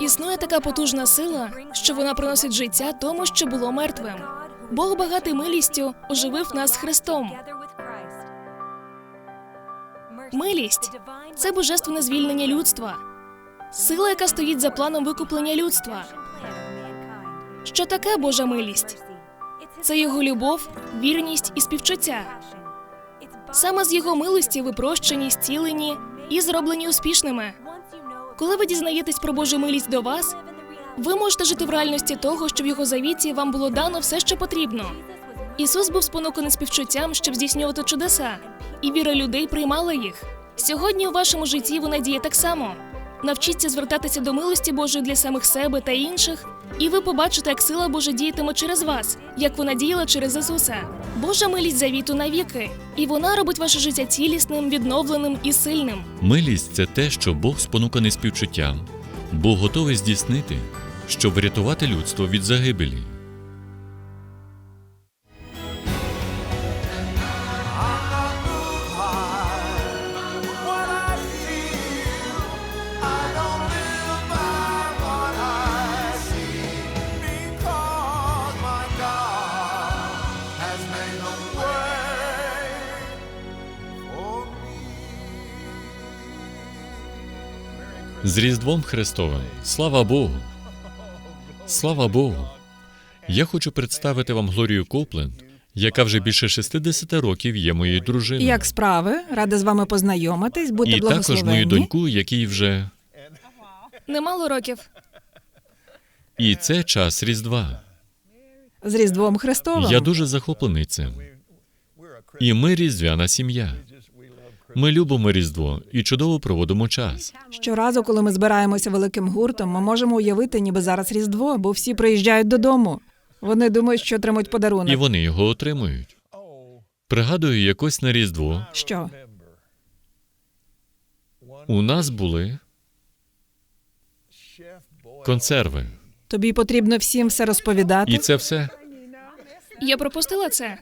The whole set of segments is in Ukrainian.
Існує така потужна сила, що вона приносить життя тому, що було мертвим. Бог багатий милістю оживив нас Христом. Милість це божественне звільнення людства, сила, яка стоїть за планом викуплення людства. Що таке Божа милість? Це його любов, вірність і співчуття. Саме з його милості ви прощені, зцілені і зроблені успішними. Коли ви дізнаєтесь про Божу милість до вас, ви можете жити в реальності того, що в його завіті вам було дано все, що потрібно. Ісус був спонуканий співчуттям, щоб здійснювати чудеса, і віра людей приймала їх. Сьогодні у вашому житті вона діє так само. Навчіться звертатися до милості Божої для самих себе та інших, і ви побачите, як сила Божа діятиме через вас, як вона діяла через Ісуса. Божа милість завіту навіки, і вона робить ваше життя цілісним, відновленим і сильним. Милість це те, що Бог спонуканий співчуттям, був готовий здійснити, щоб врятувати людство від загибелі. З Різдвом Христовим. Слава Богу! Слава Богу! Я хочу представити вам Глорію Копленд, яка вже більше 60 років є моєю дружиною. Як справи? Рада з вами познайомитись, будьте І також благословенні. мою доньку, якій вже. Немало років. І це час Різдва. З Різдвом Христовим. Я дуже захоплений цим. І ми різдвяна сім'я. Ми любимо Різдво і чудово проводимо час. Щоразу, коли ми збираємося великим гуртом, ми можемо уявити, ніби зараз Різдво, бо всі приїжджають додому. Вони думають, що отримують подарунок. І вони його отримують. Пригадую, якось на Різдво Що? у нас були консерви. Тобі потрібно всім все розповідати? І це все? Я пропустила це,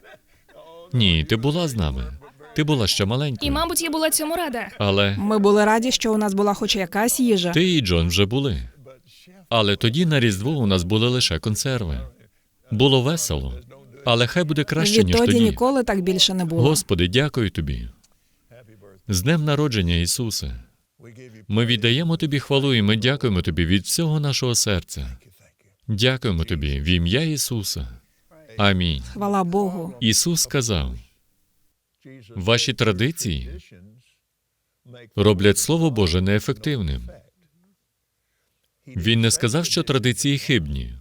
Ні, ти була з нами. Ти була ще і, мабуть, я була цьому рада. Але Ми були раді, що у нас була хоч якась їжа. ти і Джон вже були. Але тоді на Різдво у нас були лише консерви. Було весело. Але хай буде краще, ніж Відтоді тоді. ніколи так більше не було. Господи, дякую тобі. З днем народження, Ісусе. Ми віддаємо тобі хвалу і ми дякуємо тобі від всього нашого серця. Дякуємо тобі в ім'я Ісуса. Амінь. Хвала Богу. Ісус сказав: ваші традиції роблять Слово Боже неефективним. Він не сказав, що традиції хибні.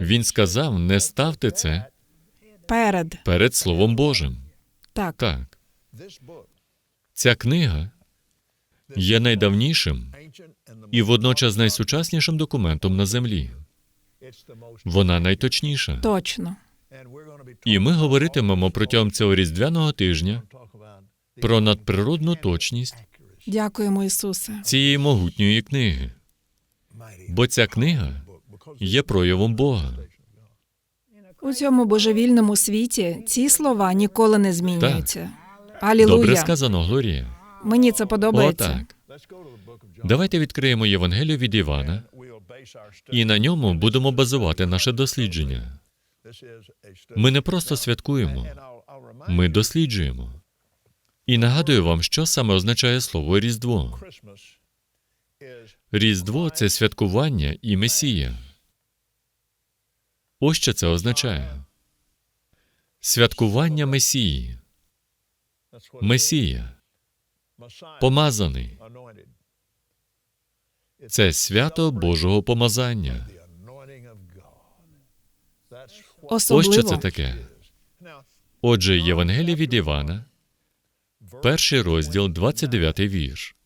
Він сказав: не ставте це Перед. перед Словом Божим. Так. Так. Ця книга є найдавнішим і водночас найсучаснішим документом на землі. Вона найточніша. Точно. І ми говоритимемо протягом цього різдвяного тижня про надприродну точність Дякуємо, Ісусе. цієї могутньої книги. Бо ця книга є проявом Бога. У цьому божевільному світі ці слова ніколи не змінюються. Алілуя. Добре сказано, Глорія. Мені це подобається. Отак. Давайте відкриємо Євангелію від Івана, і на ньому будемо базувати наше дослідження. Ми не просто святкуємо, ми досліджуємо. І нагадую вам, що саме означає слово Різдво. Різдво це святкування і Месія. Ось що це означає: святкування Месії, Месія, помазаний. Це свято Божого помазання. Ось що це таке. Отже, Євангеліє від Івана, перший розділ, 29 вірш.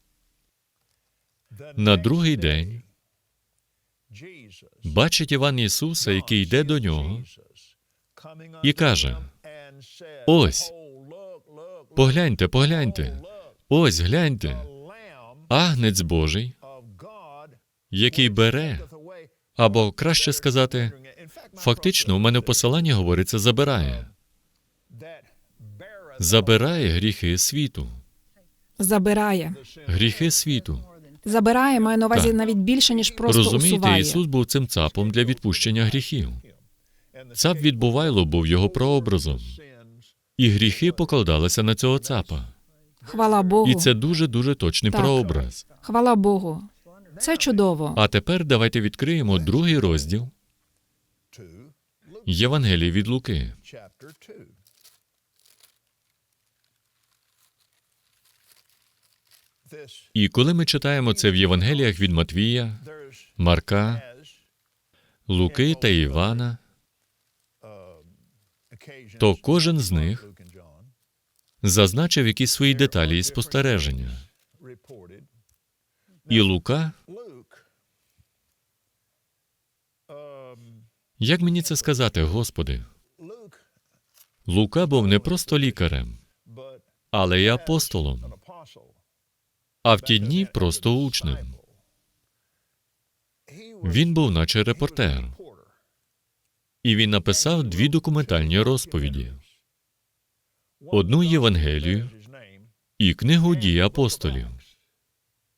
На другий день бачить Іван Ісуса, який йде до нього, і каже: Ось, погляньте, погляньте, ось гляньте, агнець Божий, який бере, або краще сказати, фактично, у мене в посиланні говориться забирає. Забирає гріхи світу. Забирає. Гріхи світу. Забирає, маю на увазі Так. навіть більше, ніж просто Розумієте, усуває. Ісус був цим цапом для відпущення гріхів. Цап від Бувайло був його прообразом, і гріхи покладалися на цього цапа. Хвала Богу. І це дуже дуже точний Так. прообраз. Хвала Богу. Це чудово. А тепер давайте відкриємо другий розділ Євангелії від Луки. chapter 2. This І коли ми читаємо це в Євангеліях від Матвія, Марка, Луки та Івана, то кожен з них зазначив якісь свої деталі і спостереження. І Лука, як мені це сказати, Господи? Лука був не просто лікарем, але й апостолом, а в ті дні просто учнем. Він був наче репортер, і він написав дві документальні розповіді: одну Євангелію і книгу дій апостолів.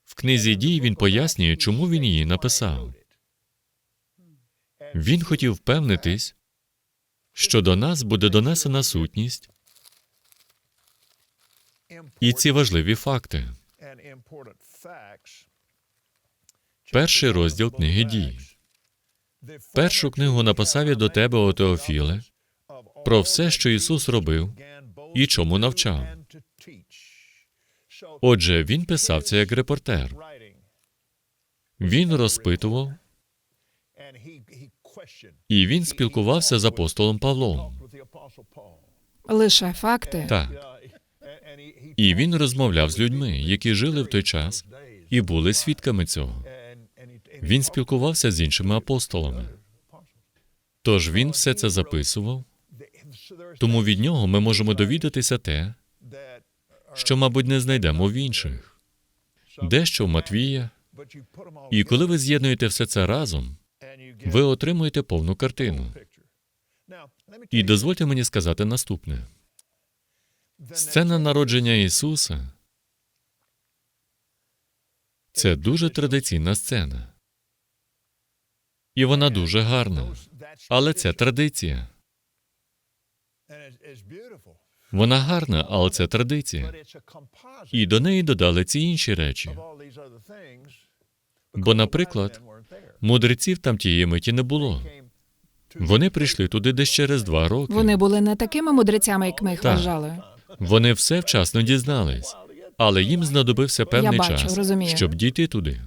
В книзі дій він пояснює, чому він її написав. Він хотів впевнитись, що до нас буде донесена сутність і ці важливі факти. Перший розділ книги дій. Першу книгу написав я до тебе, о Теофіле, про все, що Ісус робив і чому навчав. Отже, він писав це як репортер. Він розпитував, і він спілкувався з апостолом Павлом. Лише факти. Так. І він розмовляв з людьми, які жили в той час і були свідками цього. Він спілкувався з іншими апостолами. Тож він все це записував, тому від нього ми можемо довідатися те, що, мабуть, не знайдемо в інших. Дещо в Матвія. І коли ви з'єднуєте все це разом, ви отримуєте повну картину. І дозвольте мені сказати наступне: сцена народження Ісуса це дуже традиційна сцена. І вона дуже гарна. Але це традиція. Вона гарна, але це традиція. І до неї додали ці інші речі. Бо, наприклад, мудреців там тієї миті не було. Вони прийшли туди десь через два роки. Вони були не такими мудрецями, як ми їх Так. вважали. Вони все вчасно дізнались, але їм знадобився певний бачу, час, розумію. щоб дійти туди.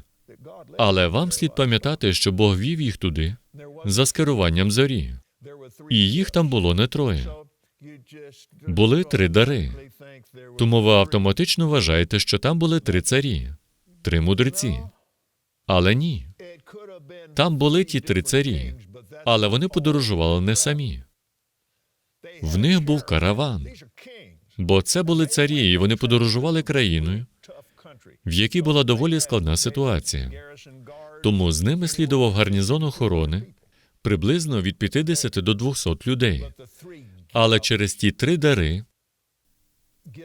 Але вам слід пам'ятати, що Бог вів їх туди за скеруванням зорі, і їх там було не троє. Були три дари. Тому ви автоматично вважаєте, що там були три царі, три мудреці. Але ні, там були ті три царі, але вони подорожували не самі. В них був караван, бо це були царі, і вони подорожували країною, в якій була доволі складна ситуація. Тому з ними слідував гарнізон охорони приблизно від 50 до 200 людей. Але через ті три дари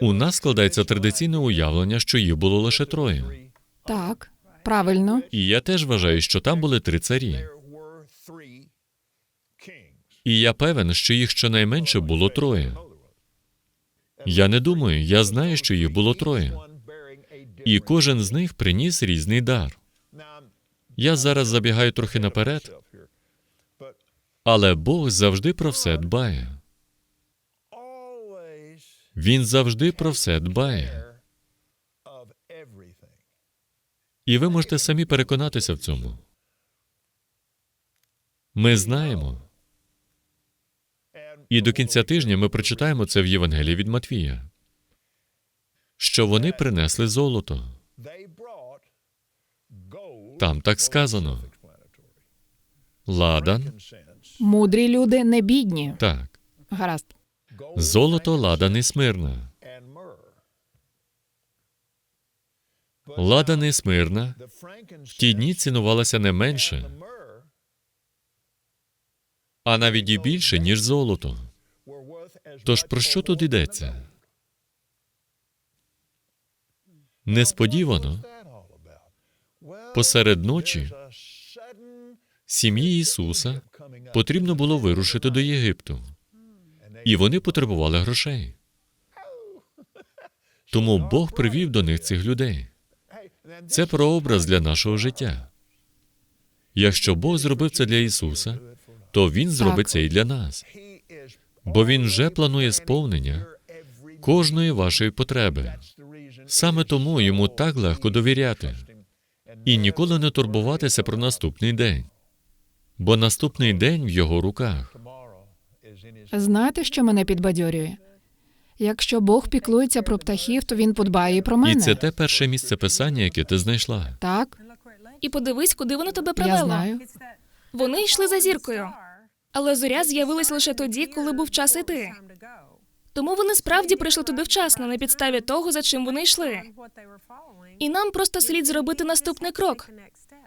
у нас складається традиційне уявлення, що їх було лише троє. Так, правильно. І я теж вважаю, що там були три царі. І я певен, що їх щонайменше було троє. Я не думаю, я знаю, що їх було троє. І кожен з них приніс різний дар. Я зараз забігаю трохи наперед, але Бог завжди про все дбає. Він завжди про все дбає. І ви можете самі переконатися в цьому. Ми знаємо. І до кінця тижня ми прочитаємо це в Євангелії від Матвія, що вони принесли золото. Там так сказано. Ладан, Мудрі люди не бідні. так, Гаразд. золото, ладан і смирна. Ладан і смирна в ті дні цінувалася не менше, а навіть і більше, ніж золото. Тож про що тут йдеться? Несподівано Посеред ночі сім'ї Ісуса потрібно було вирушити до Єгипту, і вони потребували грошей. Тому Бог привів до них цих людей. Це прообраз для нашого життя. Якщо Бог зробив це для Ісуса, то Він зробить це і для нас, бо Він вже планує сповнення кожної вашої потреби. Саме тому йому так легко довіряти і ніколи не турбуватися про наступний день, бо наступний день в його руках. Знаєте, що мене підбадьорює? Якщо Бог піклується про птахів, то він подбає і про мене. І це те перше місце писання, яке ти знайшла. Так, І подивись, куди воно тебе я знаю. Вони йшли за зіркою. Але зоря з'явилась лише тоді, коли був час іти. Тому вони справді прийшли туди вчасно на підставі того, за чим вони йшли. І нам просто слід зробити наступний крок.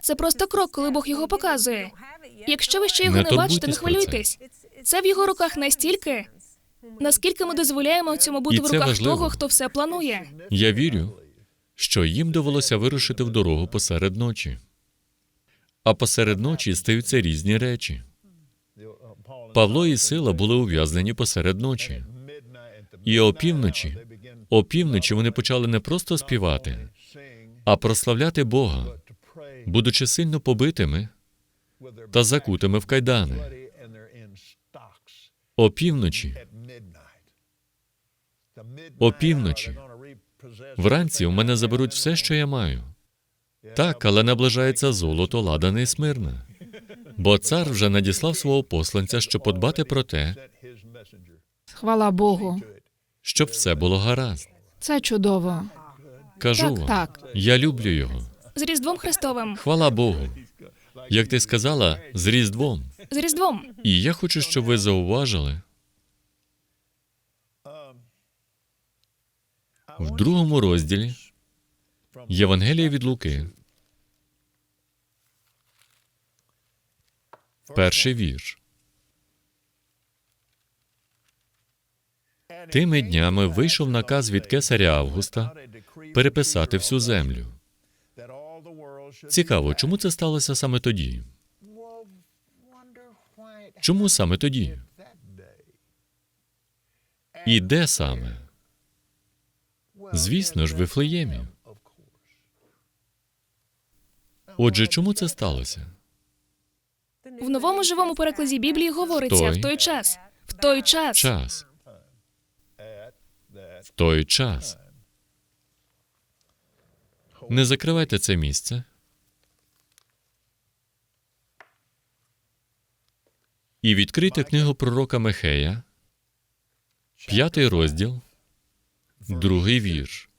Це просто крок, коли Бог його показує. Якщо ви ще його Не не, бачите, не хвилюйтесь. Це в його руках настільки, наскільки ми дозволяємо цьому бути І в це руках важливо. того, хто все планує. Я вірю, що їм довелося вирушити в дорогу посеред ночі. А посеред ночі стаються різні речі. Павло і Сила були ув'язнені посеред ночі. І опівночі, опівночі вони почали не просто співати, а прославляти Бога, будучи сильно побитими та закутими в кайдани. Опівночі Опівночі. вранці у мене заберуть все, що я маю. Так, але наближається золото ладане і смирна. Бо цар вже надіслав свого посланця, щоб подбати про те, Хвала Богу. щоб все було гаразд. Це чудово. Кажу Так, вам, так. я люблю його. З Різдвом Христовим. Хвала Богу. Як ти сказала, з Різдвом. З Різдвом. І я хочу, щоб ви зауважили в другому розділі Євангелія від Луки. Перший вірш. Тими днями вийшов наказ від кесаря Августа переписати всю землю. Цікаво, чому це сталося саме тоді? Чому саме тоді? І де саме? Звісно ж, в Вифлеємі. Отже, чому це сталося? В новому живому перекладі Біблії говориться Той. в той час. В той час. Час. В той час. Не закривайте це місце. І відкрийте книгу пророка Михея, п'ятий розділ, другий вірш.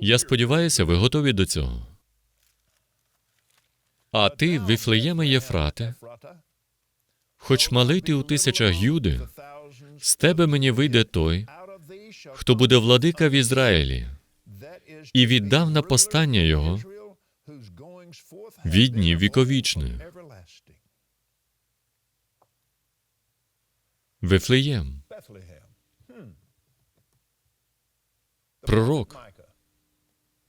Я сподіваюся, ви готові до цього. А ти, Вифлеєме Єфрате, хоч малий ти у тисячах Юди, з тебе мені вийде той, хто буде владика в Ізраїлі, і віддав на постання його від днів віковічної. Вифлеєм, пророк.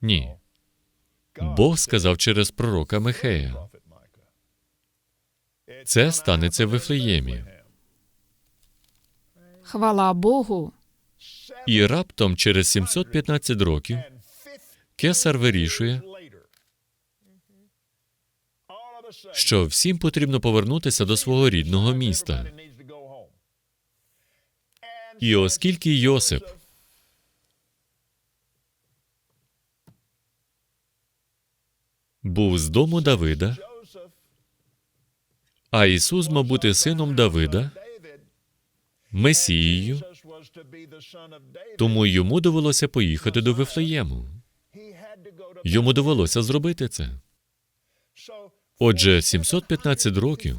Ні. Бог сказав через пророка Михея. Це станеться в Вифлеємі. Хвала Богу. І раптом через 715 років кесар вирішує, що всім потрібно повернутися до свого рідного міста. І оскільки Йосип був з дому Давида, а Ісус мав бути сином Давида, Месією, тому йому довелося поїхати до Вифлеєму. Йому довелося зробити це. Отже, 715 років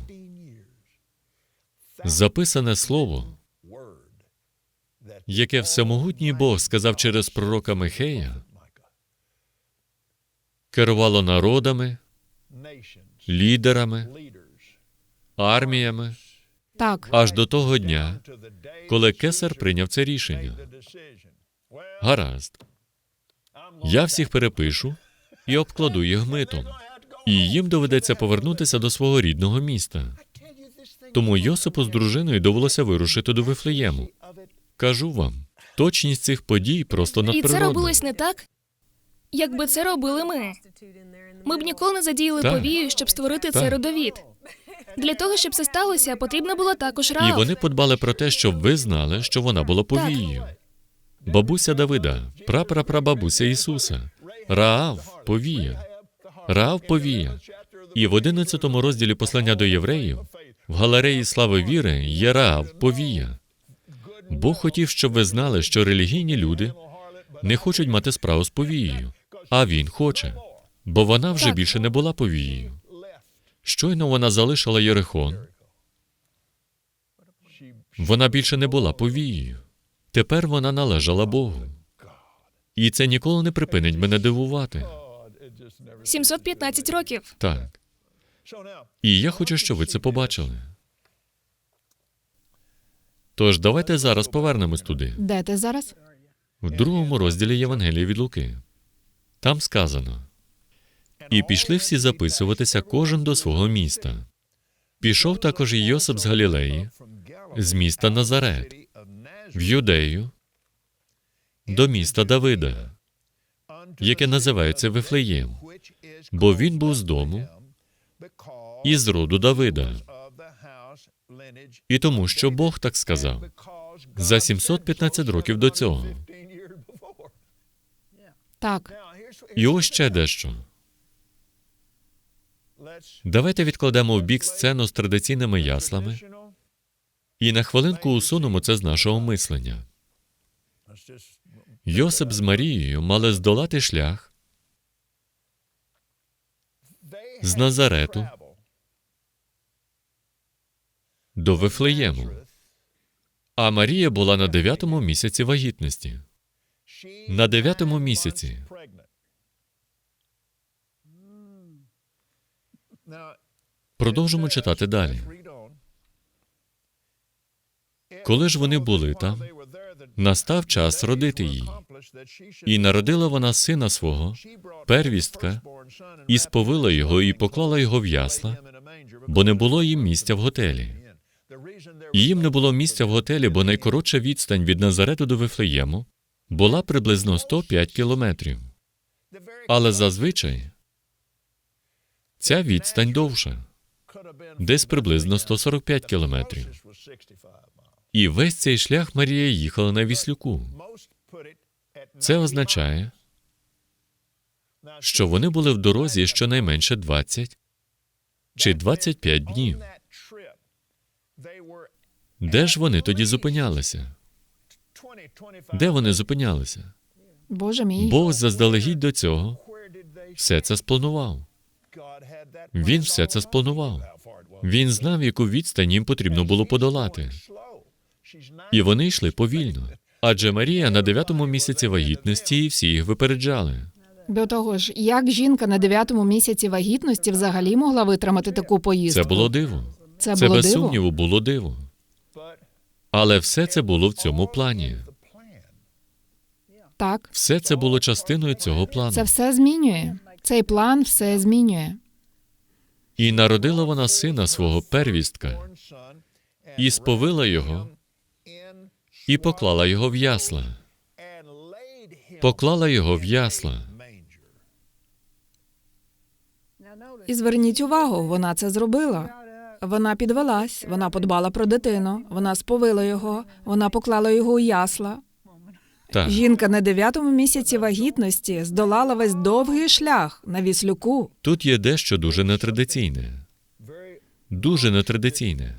записане слово, яке всемогутній Бог сказав через пророка Михея, керувало народами, лідерами, арміями Так, аж до того дня, коли кесар прийняв це рішення. Гаразд. Я всіх перепишу, і обкладу їх митом. І їм доведеться повернутися до свого рідного міста. Тому Йосипу з дружиною довелося вирушити до Вифлеєму. Кажу вам, точність цих подій просто І це робилось не так, якби це робили ми. Ми б ніколи не задіяли Так. повію, щоб створити Так. цей родовід. Для того, щоб це сталося, потрібна була також І вони подбали про те, щоб ви знали, що вона була повією. Бабуся Давида, прапрапрабабуся Ісуса, Раав повія, Раав повія. І в 11 розділі послання до євреїв в галереї слави віри є Раав повія. Бог хотів, щоб ви знали, що релігійні люди не хочуть мати справу з повією, а він хоче, бо вона вже більше не була повією. Щойно вона залишила Єрихон, вона більше не була повією. Тепер вона належала Богу. І це ніколи не припинить мене дивувати. 715 років. Так. І я хочу, щоб ви це побачили. Тож давайте зараз повернемось туди, Де ти зараз? в другому розділі Євангелія від Луки. Там сказано: і пішли всі записуватися кожен до свого міста. Пішов також Йосип з Галілеї, з міста Назарет, в Юдею, до міста Давида, яке називається Вифлеєм, бо він був з дому і з роду Давида. І тому, що Бог так сказав за 715 років до цього. Так. І ось ще дещо. Давайте відкладемо в бік сцену з традиційними яслами і на хвилинку усунемо це з нашого мислення. Йосип з Марією мали здолати шлях з Назарету до Вифлеєму, а Марія була на дев'ятому місяці вагітності. На дев'ятому місяці. Продовжимо читати далі. Коли ж вони були там, Настав час родити їй, і народила вона сина свого, первістка, і сповила його, і поклала його в ясла, бо не було їм місця в готелі. Їм не було місця в готелі, бо найкоротша відстань від Назарету до Вифлеєму була приблизно 105 кілометрів. Але зазвичай ця відстань довша, десь приблизно 145 кілометрів. І весь цей шлях Марія їхала на віслюку. Це означає, що вони були в дорозі щонайменше 20 чи 25 днів. Де ж вони тоді зупинялися? Де вони зупинялися? Боже мій. Бог заздалегідь до цього все це спланував. Він все це спланував. Він знав, яку відстань їм потрібно було подолати. І вони йшли повільно. Адже Марія на дев'ятому місяці вагітності і всі їх випереджали. До того ж, як жінка на дев'ятому місяці вагітності взагалі могла витримати таку поїздку? Це було диво. Це Це було без диво? сумніву було диво. Але все це було в цьому плані. Так. Все це було частиною цього плану. Це все змінює. Цей план все змінює. І народила вона сина свого первістка, і сповила його, і поклала його в ясла. Поклала його в ясла. І зверніть увагу, вона це зробила. Вона підвелась, вона подбала про дитину, вона сповила його, вона поклала його у ясла. Так, Жінка на дев'ятому місяці вагітності здолала весь довгий шлях на віслюку. тут є дещо дуже нетрадиційне. Дуже нетрадиційне.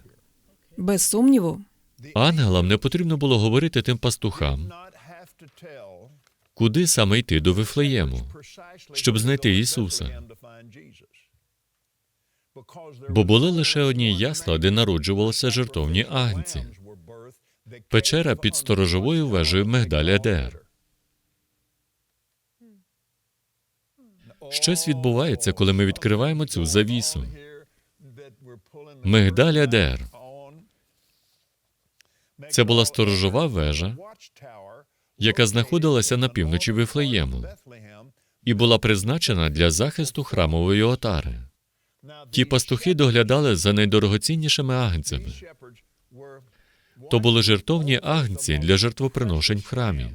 Без сумніву, Ангелам не потрібно було говорити тим пастухам, куди саме йти до Вифлеєму, щоб знайти Ісуса. Бо були лише одні ясла, де народжувалися жертовні агнці. Печера під сторожовою вежею Мегдаль-Едер. Щось відбувається, коли ми відкриваємо цю завісу. Мигдаль-Едер. Це була сторожова вежа, яка знаходилася на півночі Вифлеєму. і була призначена для захисту храмової отари. Ті пастухи доглядали за найдорогоціннішими агнцями. То були жертовні агнці для жертвоприношень в храмі,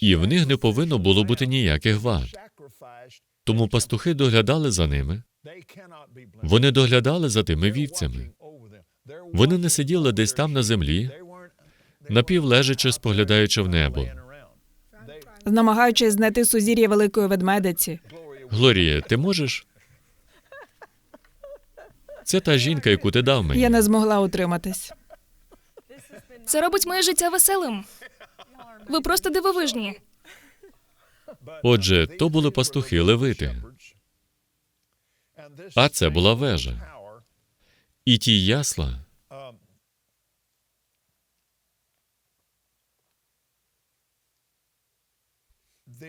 і в них не повинно було бути ніяких вад. Тому пастухи доглядали за ними. Вони доглядали за тими вівцями. Вони не сиділи десь там на землі, напівлежачи, споглядаючи в небо. намагаючись знайти сузір'я великої ведмедиці. Глорія, ти можеш? Це та жінка, яку ти дав мені. Я не змогла утриматись. Це робить моє життя веселим. Ви просто дивовижні. Отже, то були пастухи левити, А це була вежа. і ті ясла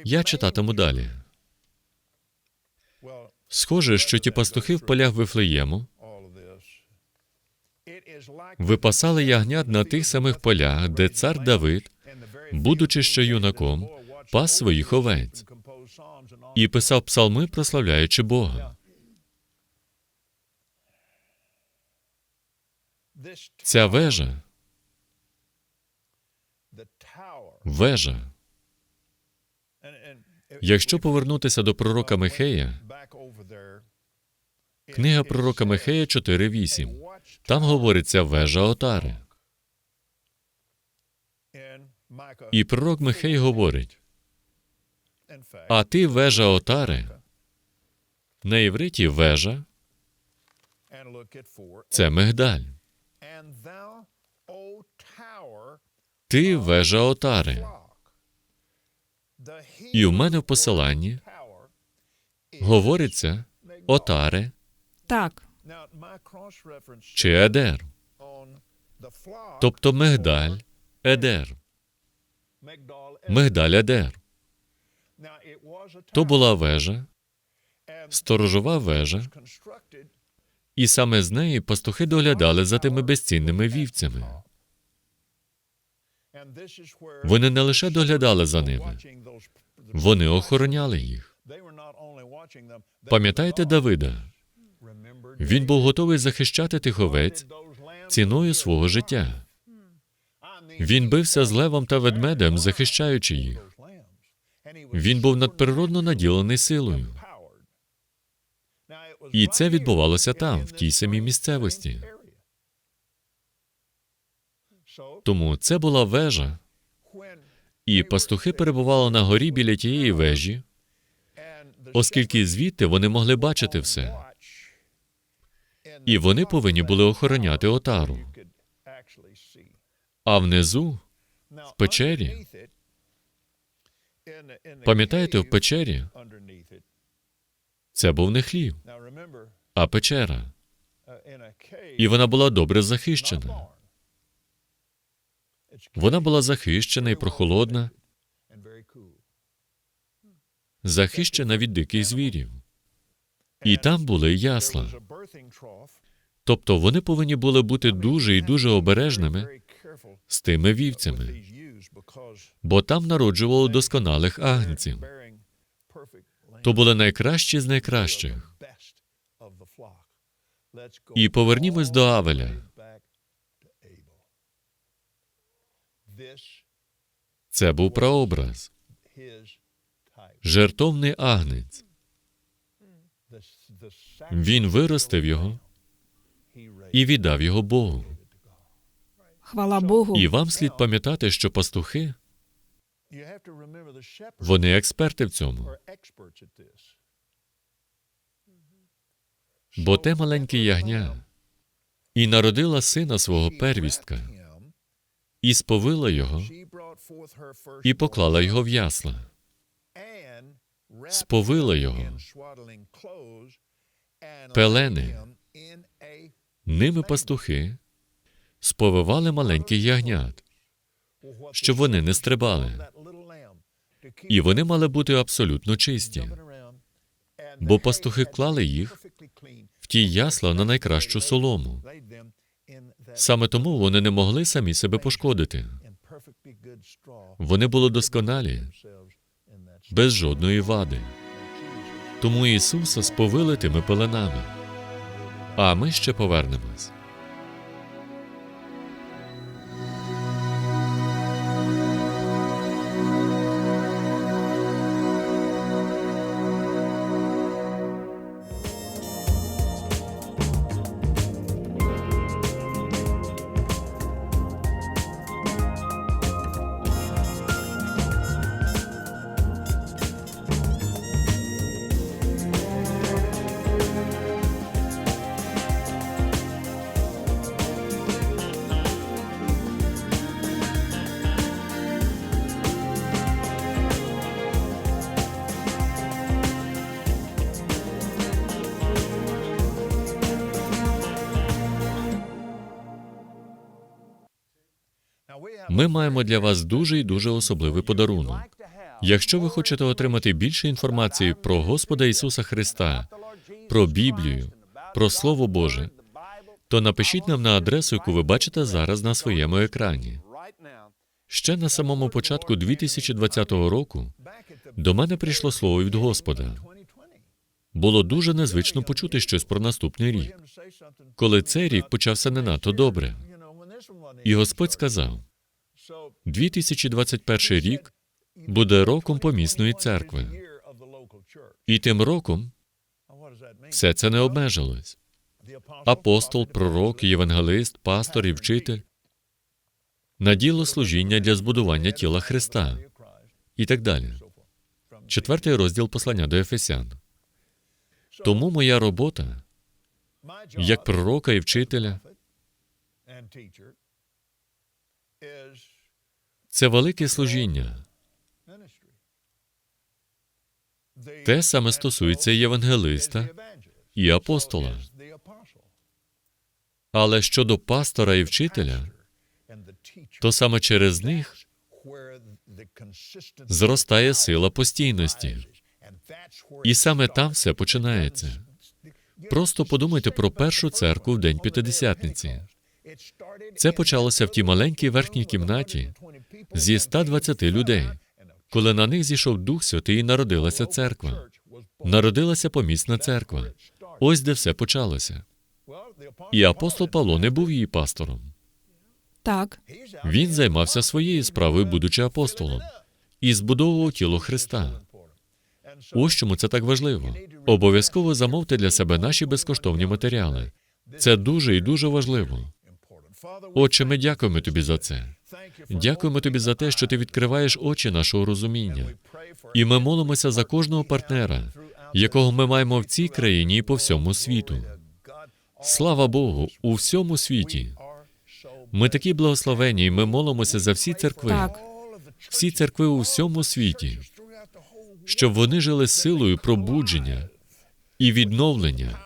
я читатиму далі. Схоже, що ті пастухи в полях Вифлеєму випасали ягнят на тих самих полях, де цар Давид, будучи ще юнаком, пас своїх овець і писав псалми, прославляючи Бога. Ця вежа, вежа. Якщо повернутися до пророка Михея, книга пророка Михея 4.8, там говориться вежа Отари. І пророк Михей говорить: А ти вежа Отари, на івриті вежа це мигдаль. Ти вежа Отари. І в мене в посиланні говориться Отари Так, чи Едер, тобто мигдаль Едер. Мигдаль Едер. То була вежа, сторожова вежа, і саме з неї пастухи доглядали за тими безцінними вівцями. Вони не лише доглядали за ними, вони охороняли їх. Пам'ятаєте Давида? Він був готовий захищати тих овець ціною свого життя. Він бився з левом та ведмедем, захищаючи їх. Він був надприродно наділений силою. І це відбувалося там, в тій самій місцевості. Тому це була вежа, і пастухи перебували на горі біля тієї вежі, оскільки звідти вони могли бачити все. І вони повинні були охороняти отару. А внизу, в печері, пам'ятаєте, в печері це був не хлів, а печера. І вона була добре захищена. Вона була захищена і прохолодна, захищена від диких звірів. І там були ясла. Тобто вони повинні були бути дуже і дуже обережними з тими вівцями, бо там народжувало досконалих агнців. То були найкращі з найкращих. І повернімось до Авеля. Це був прообраз, жертовний агнець. Він виростив його і віддав його Богу. хвала Богу. І вам слід пам'ятати, що пастухи вони експерти в цьому, бо те маленьке ягня і народила сина свого первістка, і сповила його, і поклала його в ясла, сповила його, пелени. Ними пастухи сповивали маленьких ягнят, щоб вони не стрибали. І вони мали бути абсолютно чисті, бо пастухи клали їх в ті ясла на найкращу солому. Саме тому вони не могли самі себе пошкодити. Вони були досконалі, без жодної вади. Тому Ісуса з повилитими пеленами. А ми ще повернемось. Ми маємо для вас дуже і дуже особливий подарунок. Якщо ви хочете отримати більше інформації про Господа Ісуса Христа, про Біблію, про Слово Боже, то напишіть нам на адресу, яку ви бачите зараз на своєму екрані. Ще на самому початку 2020 року до мене прийшло слово від Господа. Було дуже незвично почути щось про наступний рік, коли цей рік почався не надто добре. І Господь сказав: 2021 рік буде роком помісної церкви. І тим роком все це не обмежилось. Апостол, пророк, євангелист, пастор і вчитель на діло служіння для збудування тіла Христа і так далі. Четвертий розділ послання до Ефесян. Тому моя робота як пророка і вчителя це велике служіння. Те саме стосується євангелиста і апостола. Але щодо пастора і вчителя, то саме через них зростає сила постійності. І саме там все починається. Просто подумайте про першу церкву в день П'ятидесятниці. Це почалося в тій маленькій верхній кімнаті зі 120 людей, коли на них зійшов Дух Святий і народилася церква. Народилася помісна церква. Ось де все почалося. І апостол Павло не був її пастором. Так, Він займався своєю справою, будучи апостолом, і збудовував тіло Христа. Ось чому це так важливо. Обов'язково замовте для себе наші безкоштовні матеріали. Це дуже і дуже важливо. Отче, ми дякуємо тобі за це. Дякуємо тобі за те, що ти відкриваєш очі нашого розуміння. І ми молимося за кожного партнера, якого ми маємо в цій країні і по всьому світу. Слава Богу, у всьому світі. Ми такі благословені, і ми молимося за всі церкви, так, всі церкви у всьому світі, щоб вони жили силою пробудження і відновлення,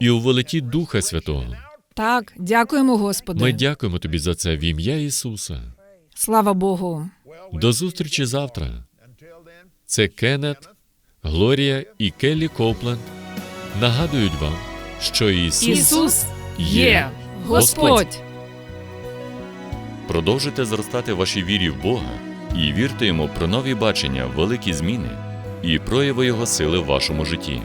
і у велиті Духа Святого. Так, дякуємо, Господи. Ми дякуємо тобі за це в ім'я Ісуса. Слава Богу. До зустрічі завтра. Це Кеннет, Глорія і Келлі Копленд нагадують вам, що Ісус, Ісус є Господь. Продовжуйте зростати в вашій вірі в Бога і вірте йому про нові бачення, великі зміни і прояви Його сили в вашому житті.